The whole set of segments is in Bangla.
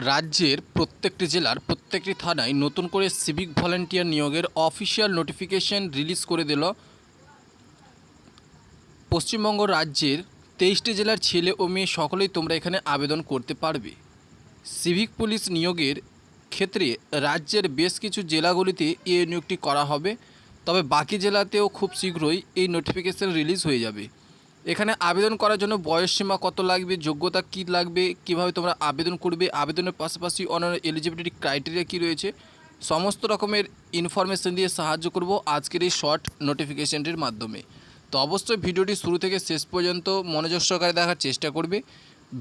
রাজ্যের প্রত্যেকটি জেলার প্রত্যেকটি থানায় নতুন করে সিভিক ভলেন্টিয়ার নিয়োগের অফিসিয়াল নোটিফিকেশন রিলিজ করে দিল পশ্চিমবঙ্গ রাজ্যের তেইশটি জেলার ছেলে ও মেয়ে সকলেই তোমরা এখানে আবেদন করতে পারবে। সিভিক পুলিশ নিয়োগের ক্ষেত্রে রাজ্যের বেশ কিছু জেলাগুলিতে এই নিয়োগটি করা হবে, তবে বাকি জেলাতেও খুব শীঘ্রই এই নোটিফিকেশন রিলিজ হয়ে যাবে। এখানে আবেদন করার জন্য বয়স সীমা কত লাগবে? যোগ্যতা কী লাগবে? কীভাবে তোমরা আবেদন করবে? আবেদনের পাশাপাশি অন্যান্য এলিজিবিলিটি ক্রাইটেরিয়া কী রয়েছে? সমস্ত রকমের ইনফরমেশন দিয়ে সাহায্য করব আজকের এই শর্ট নোটিফিকেশানটির মাধ্যমে। তো অবশ্যই ভিডিওটি শুরু থেকে শেষ পর্যন্ত মনোযোগ সহকারে দেখার চেষ্টা করবে।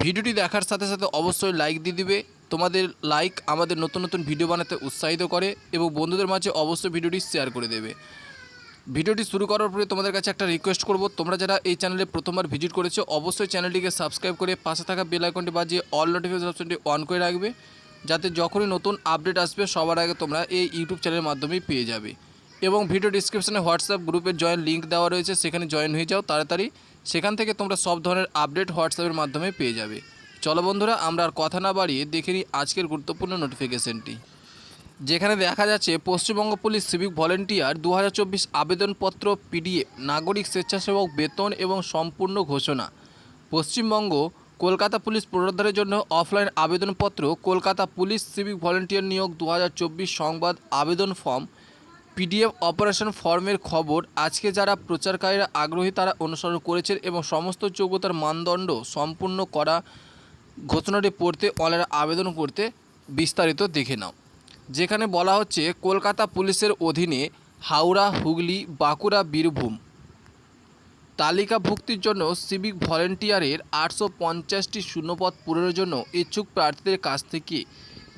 ভিডিওটি দেখার সাথে সাথে অবশ্যই লাইক দিয়ে দিবে। তোমাদের লাইক আমাদের নতুন নতুন ভিডিও বানাতে উৎসাহিত করে এবং বন্ধুদের মাঝে অবশ্যই ভিডিওটি শেয়ার করে দেবে। ভিডিওটি শুরু করার পরে তোমাদের কাছে একটা রিকোয়েস্ট করব। তোমরা যারা এই চ্যানেলে প্রথমবার ভিজিট করেছ, অবশ্যই চ্যানেলটিকে সাবস্ক্রাইব করে পাশে থাকা বেল আইকনটি বাজিয়ে অল নোটিফিকেশন অপশনটি অন করে রাখবে। যাতে যখনই নতুন আপডেট আসবে, সবার আগে তোমরা এই ইউটিউব চ্যানেলের মাধ্যমেই পেয়ে যাবে। এবং ভিডিও ডিসক্রিপশনে হোয়াটসঅ্যাপ গ্রুপের জয়েন লিঙ্ক দেওয়া রয়েছে, সেখানে জয়েন হয়ে যাও তাড়াতাড়ি। সেখান থেকে তোমরা সব ধরনের আপডেট হোয়াটসঅ্যাপের মাধ্যমে পেয়ে যাবে। চলো বন্ধুরা, আমরা আর কথা না বাড়িয়ে দেখে নিই আজকের গুরুত্বপূর্ণ নোটিফিকেশনটি যেখানে দেখা যাচ্ছে পশ্চিমবঙ্গ পুলিশ সিভিক ভলেন্টিয়ার দু হাজার চব্বিশ আবেদনপত্র পিডিএফ নাগরিক স্বেচ্ছাসেবক বেতন এবং সম্পূর্ণ ঘোষণা। পশ্চিমবঙ্গ কলকাতা পুলিশ পুনরুদ্ধারের জন্য অফলাইন আবেদনপত্র, কলকাতা পুলিশ সিভিক ভলেন্টিয়ার নিয়োগ দু হাজার চব্বিশ সংবাদ আবেদন ফর্ম, পিডিএফ অপারেশন ফর্মের খবর, আজকে যারা প্রচারকারীরা আগ্রহী তারা অনুসরণ করেছেন এবং সমস্ত যোগ্যতার মানদণ্ড সম্পূর্ণ করা ঘোষণাটি পড়তে, অনলাইনে আবেদন করতে বিস্তারিত দেখে নাও। যেখানে বলা হচ্ছে কলকাতা পুলিশের অধীনে হাওড়া, হুগলি, বাঁকুড়া, বীরভূম। তালিকাভুক্তির জন্য সিভিক ভলেন্টিয়ারের আটশো পঞ্চাশটি শূন্যপদ পূরণের জন্য ইচ্ছুক প্রার্থীদের কাছ থেকে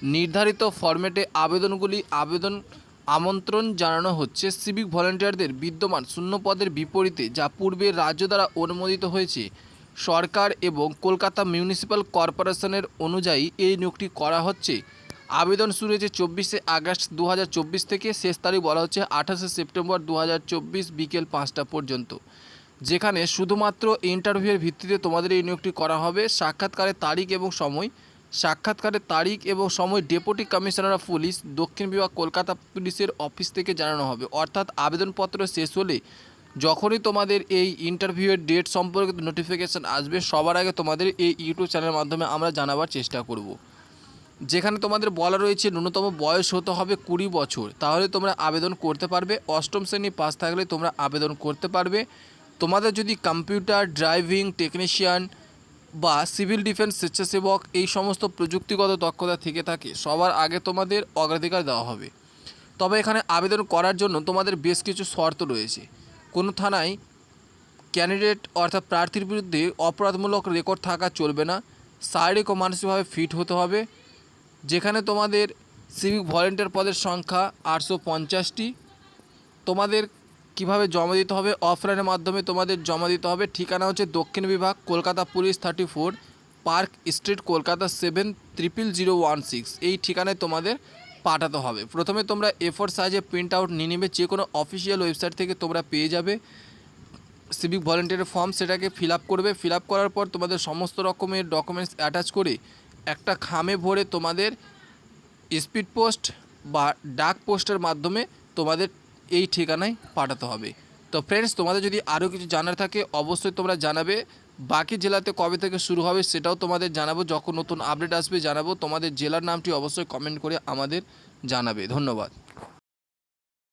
নির্ধারিত ফরম্যাটে আবেদনগুলি আবেদন আমন্ত্রণ জানানো হচ্ছে সিভিক ভলেন্টিয়ারদের বিদ্যমান শূন্যপদের বিপরীতে, যা পূর্বে রাজ্য দ্বারা অনুমোদিত হয়েছে। সরকার এবং কলকাতা মিউনিসিপ্যাল কর্পোরেশনের অনুযায়ী এই নিয়োগটি করা হচ্ছে। আবেদন শুরু হয়েছে চব্বিশে আগস্ট দু হাজার চব্বিশ থেকে। শেষ তারিখ বলা হচ্ছে আঠাশে সেপ্টেম্বর দু হাজার চব্বিশ বিকেল পাঁচটা পর্যন্ত। যেখানে শুধুমাত্র ইন্টারভিউয়ের ভিত্তিতে তোমাদের এই নিয়োগটি করা হবে। সাক্ষাৎকারের তারিখ এবং সময়। সাক্ষাৎকারের তারিখ এবং সময় ডেপুটি কমিশনার অফ পুলিশ, দক্ষিণ বিভাগ কলকাতা পুলিশের অফিস থেকে জানানো হবে। অর্থাৎ আবেদনপত্র শেষ হলে যখনই তোমাদের এই ইন্টারভিউয়ের ডেট সম্পর্কিত নোটিফিকেশান আসবে, সবার আগে তোমাদের এই ইউটিউব চ্যানেলের মাধ্যমে আমরা জানাবার চেষ্টা করব। যেখানে তোমাদের বলা রয়েছে ন্যূনতম বয়স হতে হবে কুড়ি বছর, তাহলে তোমরা আবেদন করতে পারবে। অষ্টম শ্রেণি পাস থাকলে তোমরা আবেদন করতে পারবে। তোমাদের যদি কম্পিউটার, ড্রাইভিং, টেকনিশিয়ান বা সিভিল ডিফেন্স স্বেচ্ছাসেবক এই সমস্ত প্রযুক্তিগত দক্ষতা থেকে থাকে, সবার আগে তোমাদের অগ্রাধিকার দেওয়া হবে। তবে এখানে আবেদন করার জন্য তোমাদের বেশ কিছু শর্ত রয়েছে। কোনো থানায় ক্যান্ডিডেট অর্থাৎ প্রার্থীর বিরুদ্ধে অপরাধমূলক রেকর্ড থাকা চলবে না। শারীরিক ও মানসিকভাবে ফিট হতে হবে। যেখানে তোমাদের সিভিক ভলেন্টিয়ার পদের সংখ্যা আটশো পঞ্চাশটি। তোমাদের কীভাবে জমা দিতে হবে? অফলাইনের মাধ্যমে তোমাদের জমা দিতে হবে। ঠিকানা হচ্ছে দক্ষিণ বিভাগ, Kolkata police thirty four Park Street, Kolkata seven triple zero one six এই ঠিকানায় তোমাদের পাঠাতে হবে। প্রথমে তোমরা এফোর সাইজে প্রিন্ট আউট নিয়ে নেবে। যে কোনো অফিসিয়াল ওয়েবসাইট থেকে তোমরা পেয়ে যাবে। সিভিক ভলেন্টিয়ার ফর্ম সেটাকে ফিল আপ করবে। ফিল আপ করার পর তোমাদের সমস্ত রকমের ডকুমেন্টস অ্যাটাচ করে একটা খামে ভরে তোমাদের স্পিড পোস্ট বা ডাক পোস্টের মাধ্যমে তোমাদের এই ঠিকানায় পাঠাতে হবে। তো ফ্রেন্ডস তোমাদের যদি আরও কিছু জানার থাকে, অবশ্যই তোমরা জানাবে। বাকি জেলাতে কবে থেকে শুরু হবে সেটাও তোমাদের জানাব। যখন নতুন আপডেট আসবে জানাব। তোমাদের জেলার নামটি অবশ্যই কমেন্ট করে আমাদের জানাবে। ধন্যবাদ।